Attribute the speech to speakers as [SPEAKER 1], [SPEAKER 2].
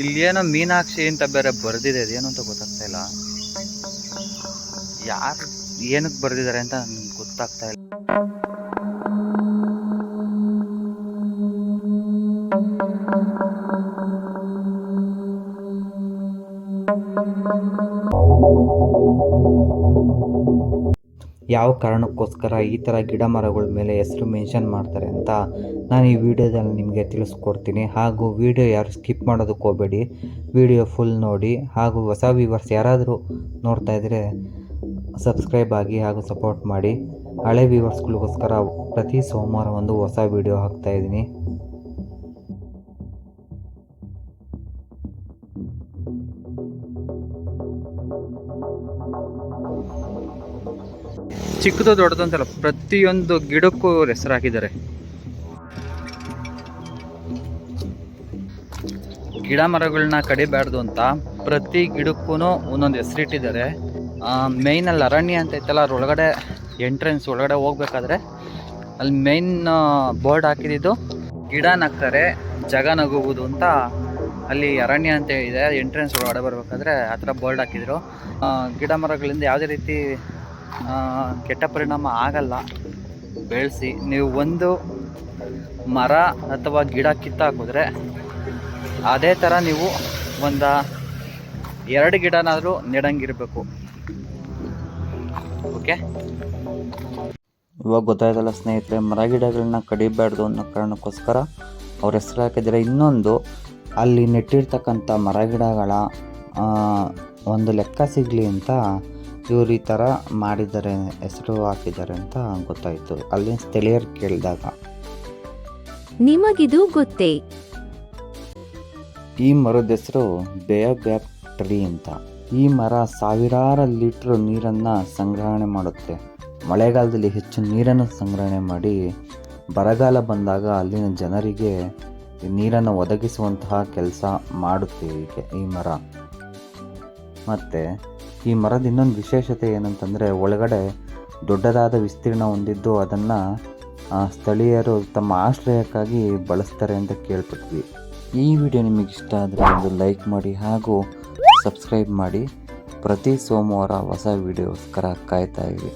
[SPEAKER 1] ಇಲ್ಲಿ ಏನೋ ಮೀನಾಕ್ಷಿ ಅಂತ ಬೇರೆ ಬರ್ದಿದೆ, ಅದೇನು ಅಂತ ಗೊತ್ತಾಗ್ತಾ ಇಲ್ಲ. ಯಾರು ಏನಕ್ಕೆ ಬರ್ದಿದ್ದಾರೆ ಅಂತ ನನ್ಗೆ ಗೊತ್ತಾಗ್ತಾ ಇಲ್ಲ. ಯಾವ ಕಾರಣಕ್ಕೋಸ್ಕರ ಈ ಥರ ಗಿಡ ಮರಗಳ ಮೇಲೆ ಹೆಸರು ಮೆನ್ಷನ್ ಮಾಡ್ತಾರೆ ಅಂತ ನಾನು ಈ ವಿಡಿಯೋದಲ್ಲಿ ನಿಮಗೆ ತಿಳಿಸ್ಕೊಡ್ತೀನಿ. ಹಾಗೂ ವಿಡಿಯೋ ಯಾರು ಸ್ಕಿಪ್ ಮಾಡೋದಕ್ಕೆ ಹೋಗಬೇಡಿ. ವಿಡಿಯೋ ಫುಲ್ ನೋಡಿ. ಹಾಗೂ ಹೊಸ ವ್ಯೂವರ್ಸ್ ಯಾರಾದರೂ ನೋಡ್ತಾ ಇದ್ದರೆ ಸಬ್ಸ್ಕ್ರೈಬ್ ಆಗಿ ಹಾಗೂ ಸಪೋರ್ಟ್ ಮಾಡಿ. ಹಳೆ ವ್ಯೂವರ್ಸ್ಗಳಿಗೋಸ್ಕರ ಪ್ರತಿ ಸೋಮವಾರ ಒಂದು ಹೊಸ ವಿಡಿಯೋ ಹಾಕ್ತಾ ಇದ್ದೀನಿ. ಚಿಕ್ಕದು ದೊಡ್ಡದಂತಲ್ಲ ಪ್ರತಿಯೊಂದು ಗಿಡಕ್ಕೂ ಹೆಸರು ಹಾಕಿದ್ದಾರೆ. ಗಿಡ ಮರಗಳನ್ನ ಕಡಿಬಾರ್ದು ಅಂತ ಪ್ರತಿ ಗಿಡಕ್ಕೂ ಒಂದೊಂದು ಹೆಸರಿಟ್ಟಿದ್ದಾರೆ ಮೇಯ್ನಲ್ಲಿ ಅರಣ್ಯ ಅಂತ ಐತಲ್ಲ, ಅದ್ರ ಒಳಗಡೆ ಎಂಟ್ರೆನ್ಸ್ ಒಳಗಡೆ ಹೋಗ್ಬೇಕಾದ್ರೆ ಅಲ್ಲಿ ಮೇಯ್ನ್ ಬೋರ್ಡ್ ಹಾಕಿದ್ದು ಗಿಡ ನಕ್ಕರೆ ಜಗ ನಗುವುದು ಅಂತ ಅಲ್ಲಿ ಅರಣ್ಯ ಅಂತ ಇದೆ ಎಂಟ್ರೆನ್ಸ್ ಒಳಗಡೆ ಬರಬೇಕಾದ್ರೆ ಆ ಥರ ಬೋರ್ಡ್ ಹಾಕಿದ್ರು. ಗಿಡ ಮರಗಳಿಂದ ಯಾವುದೇ ರೀತಿ ಕೆಟ್ಟ ಪರಿಣಾಮ ಆಗಲ್ಲ. ಬೆಳೆಸಿ, ನೀವು ಒಂದು ಮರ ಅಥವಾ ಗಿಡ ಕಿತ್ತಾಕಿದ್ರೆ ಅದೇ ಥರ ನೀವು ಒಂದು ಎರಡು ಗಿಡನಾದರೂ ನೆಡಂಗಿರಬೇಕು. ಓಕೆ ಇವಾಗ ಗೊತ್ತಾಯ್ತಲ್ಲ ಸ್ನೇಹಿತರೆ, ಮರ ಗಿಡಗಳನ್ನ ಕಡಿಬಾರ್ದು ಅನ್ನೋ ಕಾರಣಕ್ಕೋಸ್ಕರ ಅವ್ರ ಹೆಸರು ಹಾಕಿದರೆ ಇನ್ನೊಂದು ಅಲ್ಲಿ ನೆಟ್ಟಿರ್ತಕ್ಕಂಥ ಮರಗಿಡಗಳ ಒಂದು ಲೆಕ್ಕ ಸಿಗಲಿ ಅಂತ ಇವರು ಈ ಥರ ಮಾಡಿದ್ದಾರೆ ಹೆಸರು ಹಾಕಿದ್ದಾರೆ ಅಂತ ಗೊತ್ತಾಯಿತು. ಅಲ್ಲಿ ಸ್ಥಳೀಯರು ಕೇಳಿದಾಗ.
[SPEAKER 2] ನಿಮಗಿದು ಗೊತ್ತೇ?
[SPEAKER 1] ಈ ಮರದ ಹೆಸರು ಬೇಯಬ್ಯಾಕ್ ಟ್ರೀ ಅಂತ. ಈ ಮರ ಸಾವಿರಾರು ಲೀಟ್ರ್ ನೀರನ್ನು ಸಂಗ್ರಹಣೆ ಮಾಡುತ್ತೆ. ಮಳೆಗಾಲದಲ್ಲಿ ಹೆಚ್ಚು ನೀರನ್ನು ಸಂಗ್ರಹಣೆ ಮಾಡಿ ಬರಗಾಲ ಬಂದಾಗ ಅಲ್ಲಿನ ಜನರಿಗೆ ನೀರನ್ನು ಒದಗಿಸುವಂತಹ ಕೆಲಸ ಮಾಡುತ್ತೆ ಈ ಮರ. ಮತ್ತು ಈ ಮರದ ಇನ್ನೊಂದು ವಿಶೇಷತೆ ಏನಂತಂದರೆ ಒಳಗಡೆ ದೊಡ್ಡದಾದ ವಿಸ್ತೀರ್ಣ ಹೊಂದಿದ್ದು ಅದನ್ನು ಸ್ಥಳೀಯರು ತಮ್ಮ ಆಶ್ರಯಕ್ಕಾಗಿ ಬಳಸ್ತಾರೆ ಅಂತ ಕೇಳ್ಪಟ್ವಿ ಈ ವಿಡಿಯೋ ನಿಮಗೆ ಇಷ್ಟ ಆದರೆ ಒಂದು ಲೈಕ್ ಮಾಡಿ ಹಾಗೂ ಸಬ್ಸ್ಕ್ರೈಬ್ ಮಾಡಿ. ಪ್ರತಿ ಸೋಮವಾರ ಹೊಸ ವಿಡಿಯೋಸ್ಕರ ಕಾಯ್ತಾ ಇರಿ.